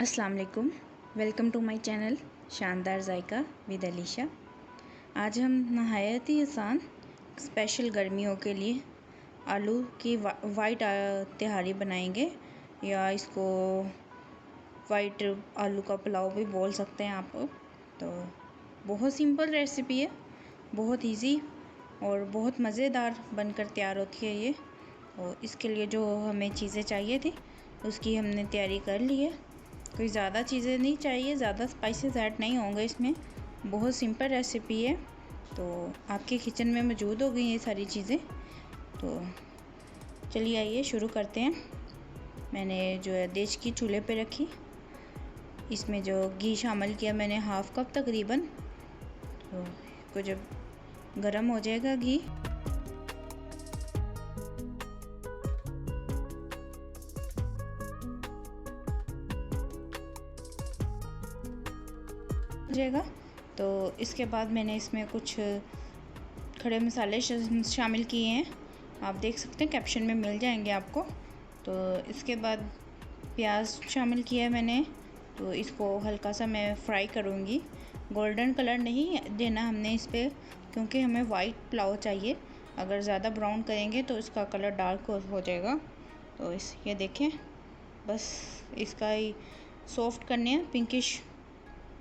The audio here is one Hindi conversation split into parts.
अस्सलाम वालेकुम टू माय चैनल शानदार जायका विद अलीशा। आज हम नहायत ही आसान स्पेशल गर्मियों के लिए आलू की वा, वाइट तिहारी बनाएँगे या इसको वाइट आलू का पुलाव भी बोल सकते हैं आप तो बहुत सिंपल रेसिपी है बहुत इजी और बहुत मज़ेदार बनकर तैयार होती है ये। और इसके लिए जो हमें चीज़ें चाहिए थी उसकी हमने तैयारी कर ली है। कोई ज़्यादा चीज़ें नहीं चाहिए, ज़्यादा स्पाइसेस ऐड नहीं होंगे इसमें। बहुत सिंपल रेसिपी है। तो आपके किचन में मौजूद हो गई ये सारी चीज़ें। तो चलिए आइए, शुरू करते हैं। मैंने जो है देश की चूल्हे पे रखी। इसमें जो घी शामिल किया मैंने हाफ़ कप तकरीबन। तो को जब गर्म हो जाएगा घी। जाएगा। तो इसके बाद मैंने इसमें कुछ खड़े मसाले शामिल किए हैं। आप देख सकते हैं कैप्शन में मिल जाएँगे आपको। तो इसके बाद प्याज शामिल किया है मैंने। तो इसको हल्का सा मैं फ्राई करूँगी। गोल्डन कलर नहीं देना हमने इस पर क्योंकि हमें वाइट पुलाव चाहिए। अगर ज़्यादा ब्राउन करेंगे तो इसका कलर डार्क हो जाएगा। तो इस, ये देखें, बस इसका ही सॉफ्ट करने हैं पिंकिश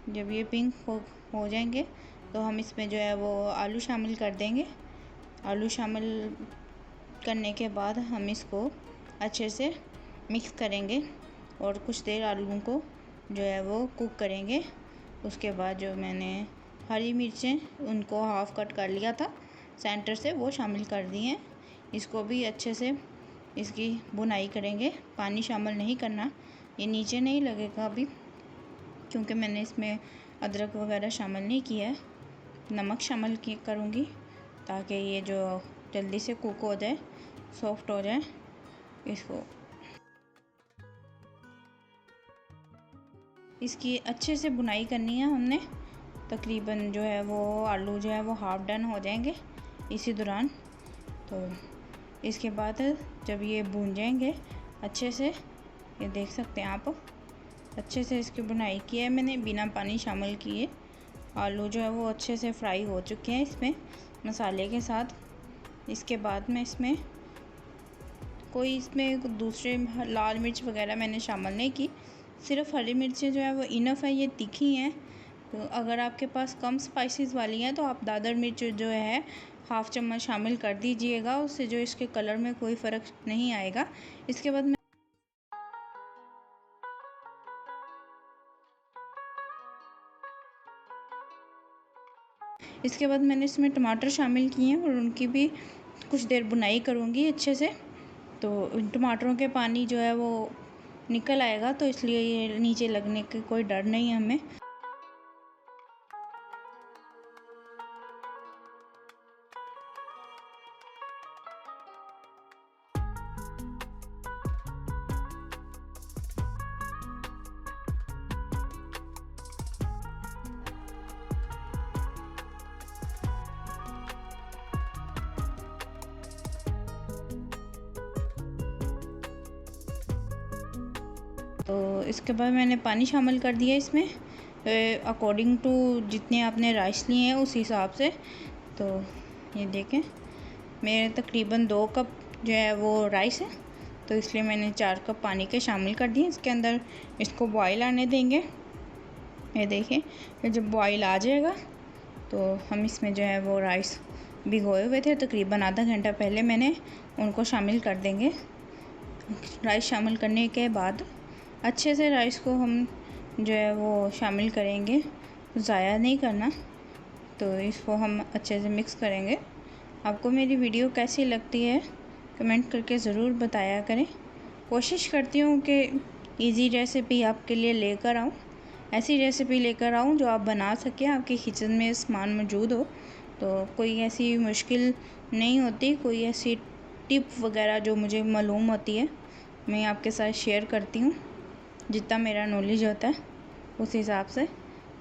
जब ये पिंक हो हो जाएँगे तो हम इसमें जो है वो आलू शामिल कर देंगे। आलू शामिल करने के बाद हम इसको अच्छे से मिक्स करेंगे और कुछ देर आलू को जो है वो कुक करेंगे। उसके बाद जो मैंने हरी मिर्चें, उनको हाफ़ कट कर लिया था। सेंटर से वो शामिल कर दिए इसको भी अच्छे से इसकी बुनाई करेंगे। पानी शामिल नहीं करना। ये नीचे नहीं लगेगा अभी। क्योंकि मैंने इसमें अदरक वगैरह शामिल नहीं किया है। नमक शामिल करूँगी ताकि ये जो जल्दी से कुक हो जाए सॉफ्ट हो जाए, इसको। इसकी अच्छे से बुनाई करनी है हमने। तकरीबन जो है वो आलू जो है वो हाफ़ डन हो जाएँगे इसी दौरान। तो इसके बाद जब ये भून जाएँगे अच्छे से, ये देख सकते हैं आप। अच्छे से इसकी बुनाई की है। मैंने बिना पानी शामिल किए आलू जो है वो अच्छे से फ्राई हो चुके हैं इसमें मसाले के साथ। इसके बाद में इसमें कोई इसमें दूसरे लाल मिर्च वगैरह मैंने शामिल नहीं की। सिर्फ़ हरी मिर्चें जो है वो इनफ है, ये तीखी हैं। तो अगर आपके पास कम स्पाइसेस वाली हैं तो आप दादर मिर्च जो है हाफ़ चम्मच शामिल कर दीजिएगा। उससे जो इसके कलर में कोई फ़र्क नहीं आएगा। इसके बाद मैं इसके बाद मैंने इसमें टमाटर शामिल किए हैं और उनकी भी कुछ देर बुनाई करूँगी अच्छे से। तो टमाटरों के पानी जो है वो निकल आएगा तो इसलिए ये नीचे लगने के कोई डर नहीं है हमें। तो इसके बाद मैंने पानी शामिल कर दिया इसमें। अकॉर्डिंग टू जितने आपने राइस लिए हैं, उस हिसाब से। तो ये देखें, मेरे तकरीबन दो कप जो है वो राइस है। तो इसलिए मैंने चार कप पानी के शामिल कर दिए। इसके अंदर इसको बॉईल आने देंगे। ये देखें जब बॉईल आ जाएगा तो हम इसमें जो है वो राइस भिगोए हुए थे। तकरीबन आधा घंटा पहले मैंने उनको शामिल कर देंगे। राइस शामिल करने के बाद अच्छे से राइस को हम जो है वो शामिल करेंगे। ज़ाया नहीं करना तो इसको हम अच्छे से मिक्स करेंगे। आपको मेरी वीडियो कैसी लगती है कमेंट करके ज़रूर बताया करें। कोशिश करती हूँ कि इजी रेसिपी आपके लिए लेकर आऊँ। ऐसी रेसिपी लेकर आऊँ जो आप बना सकें, आपके किचन में सामान मौजूद हो। तो कोई ऐसी मुश्किल नहीं होती, कोई ऐसी टिप वगैरह जो मुझे मालूम होती है, मैं आपके साथ शेयर करती हूँ। जितना मेरा नॉलेज होता है, उस हिसाब से।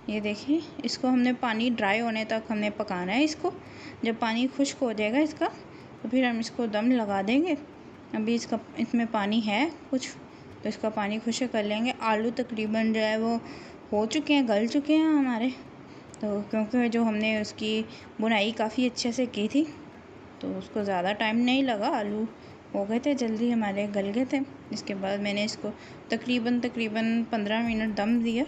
ये देखिए, इसको हमने पानी ड्राई होने तक हमने पकाना है इसको। जब पानी खुश्क हो जाएगा इसका तो फिर हम इसको दम लगा देंगे। अभी इसका, इसमें पानी है कुछ तो इसका पानी खुश कर लेंगे। आलू तकरीबन जो है वो हो चुके हैं, गल चुके हैं हमारे। तो क्योंकि जो हमने उसकी बुनाई काफ़ी अच्छे से की थी तो उसको ज़्यादा टाइम नहीं लगा आलू। हो गए थे, जल्दी हमारे गल गए थे। इसके बाद मैंने इसको तकरीबन तकरीबन पंद्रह मिनट दम दिया।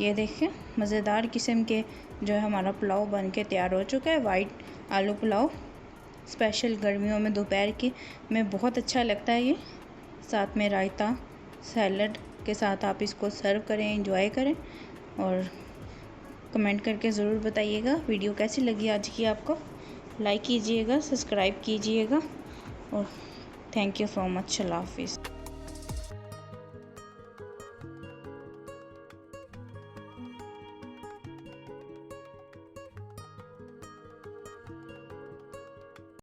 ये देखें, मज़ेदार किस्म के जो है हमारा पुलाव बन के तैयार हो चुका है। वाइट आलू पुलाव स्पेशल गर्मियों में दोपहर की। में बहुत अच्छा लगता है ये। साथ में रायता सैलड के साथ आप इसको सर्व करें इंजॉय करें। और कमेंट करके ज़रूर बताइएगा वीडियो कैसी लगी आज की आपको। लाइक कीजिएगा सब्सक्राइब कीजिएगा। और thank you so much allah hafiz